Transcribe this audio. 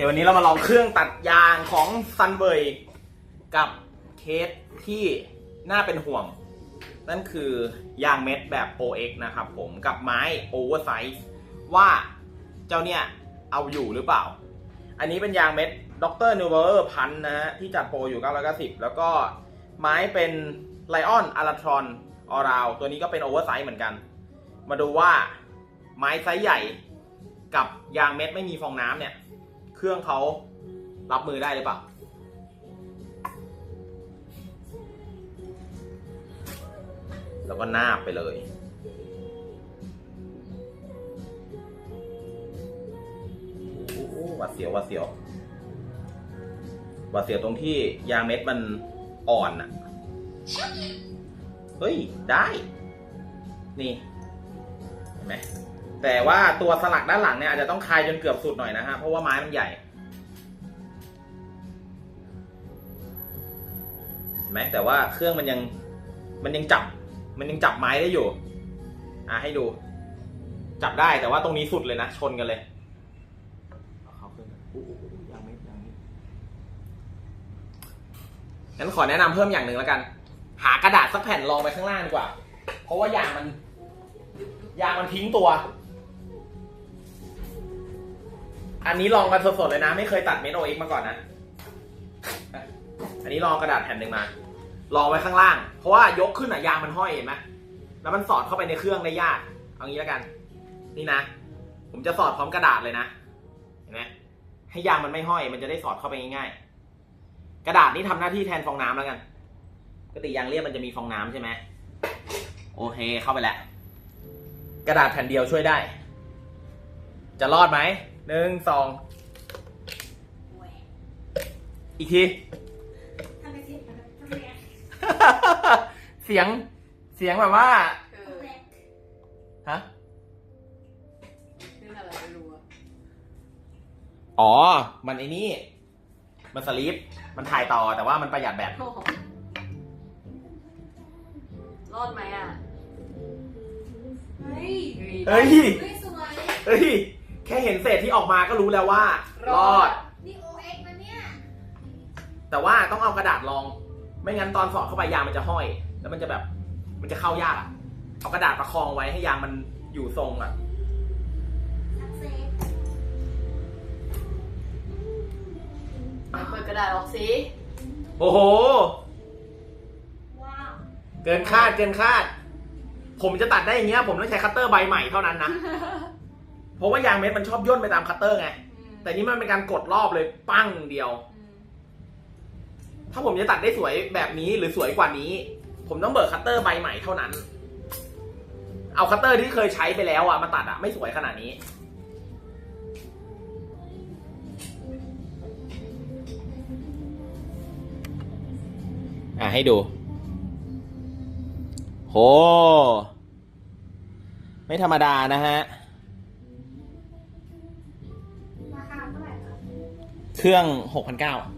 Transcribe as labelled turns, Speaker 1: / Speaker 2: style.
Speaker 1: ควันนี้เรามาลองเครื่องตัดยางของซันเบยกับเคสที่น่าเป็นห่วง นั่นคือยางเม็ดแบบ OX นะครับผมกับไม้โอเวอร์ไซส์ว่าเจ้าเนี่ยเอาอยู่หรือเปล่า อันนี้เป็นยางเม็ดดรนิวเวอร์พันนะฮะที่จัดโปรอยู่990 แล้วก็ไม้เป็นไลออนอาราทรอนออราวตัวนี้ก็เป็นโอเวอร์ไซส์เหมือนกัน มาดูว่าไม้ไซส์ใหญ่กับยางเม็ดไม่มีฟองน้ำเนี่ย เครื่องเขารับมือได้หรือเปล่าแล้วก็นาบไปเลย โอ้โหวัดเสียววัดเสียววัดเสียวตรงที่ยางเม็ดมันอ่อนอะเฮ้ย ได้ นี่ เห็นไหม แต่ว่าตัวสลักด้านหลังเนี่ยอาจจะต้องคลายจนเกือบสุดหน่อยนะฮะเพราะว่าไม้มันใหญ่เห็นไหมแต่ว่าเครื่องมันยังมันยังจับ มันยังจับไม้ได้อยู่ อะให้ดู จับได้แต่ว่าตรงนี้สุดเลยนะ ชนกันเลยเอาเข้าเครื่องกันอู้อู้อู้ยังไม่ยังไม่งั้นขอแนะนำเพิ่มอย่างหนึ่งแล้วกัน หากระดาษสักแผ่นรองไปข้างล่างดีกว่า เพราะว่ายางมันยางมันทิ้งตัว อันนี้ลองกันสดๆเลยนะ ไม่เคยตัดเมโนเอ็กมาก่อนนะ อันนี้ลองกระดาษแผ่นหนึ่งมา ลองไว้ข้างล่าง เพราะว่ายกขึ้นอะยางมันห้อยเห็นไหมแล้วมันสอดเข้าไปในเครื่องได้ยาก เอางี้แล้วกัน นี่นะ ผมจะสอดพร้อมกระดาษเลยนะ เห็นไหมให้ยางมันไม่ห้อย มันจะได้สอดเข้าไปง่ายๆ กระดาษนี่ทำหน้าที่แทนฟองน้ำแล้วกัน ปกติยางเรียบมันจะมีฟองน้ำใช่ไหมโอเค เข้าไปแล้ว กระดาษแผ่นเดียวช่วยได้ จะรอดไหม หนึ่งสองอีกที
Speaker 2: ทำไมเสียงมันทำไมอะ
Speaker 1: เสียงเสียงแบบว่า
Speaker 3: เออ
Speaker 2: แปลก
Speaker 1: ฮะ
Speaker 3: เรื่องอะไรไม่รู้อะ
Speaker 1: อ๋อ มันไอ้นี่ มันสลีปมันถ่ายต่อแต่ว่ามันประหยัดแบต
Speaker 3: โอ้โหรอดไหมอะ
Speaker 2: เฮ้ย
Speaker 1: เฮ้ย
Speaker 2: เฮ้ยสวย
Speaker 1: เฮ้ย แค่เห็นเศษที่ออกมาก็รู้แล้วว่า รอด
Speaker 2: นี่ OX นะเนี่ย
Speaker 1: แต่ว่าต้องเอากระดาษรอง ไม่งั้นตอนสอดเข้าไปยางมันจะห้อย แล้วมันจะแบบ มันจะเข้ายากอะเอากระดาษประคองไว้ให้ยางมันอยู่ทรงอะ
Speaker 2: สักเซส
Speaker 3: ไหนเปิดกระดาษออกสิ
Speaker 1: โอ้โห
Speaker 2: ว้าว
Speaker 1: เกินคาดเกินคาด ผมจะตัดได้อย่างเงี้ย ผมต้องใช้คัตเตอร์ใบใหม่เท่านั้นนะ เพราะว่ายางเม็ดมันชอบย่นไปตามคัตเตอร์ไง แต่นี่มันเป็นการกดรอบเลยปั้งเดียว ถ้าผมจะตัดได้สวยแบบนี้หรือสวยกว่านี้ ผมต้องเบิกคัตเตอร์ใบใหม่เท่านั้น เอาคัตเตอร์ที่เคยใช้ไปแล้วอะมาตัดอะไม่สวยขนาดนี้อะให้ดู โห ไม่ธรรมดานะฮะ
Speaker 2: ราคาเท่าไหร่คะ
Speaker 1: เครื่อง 6,900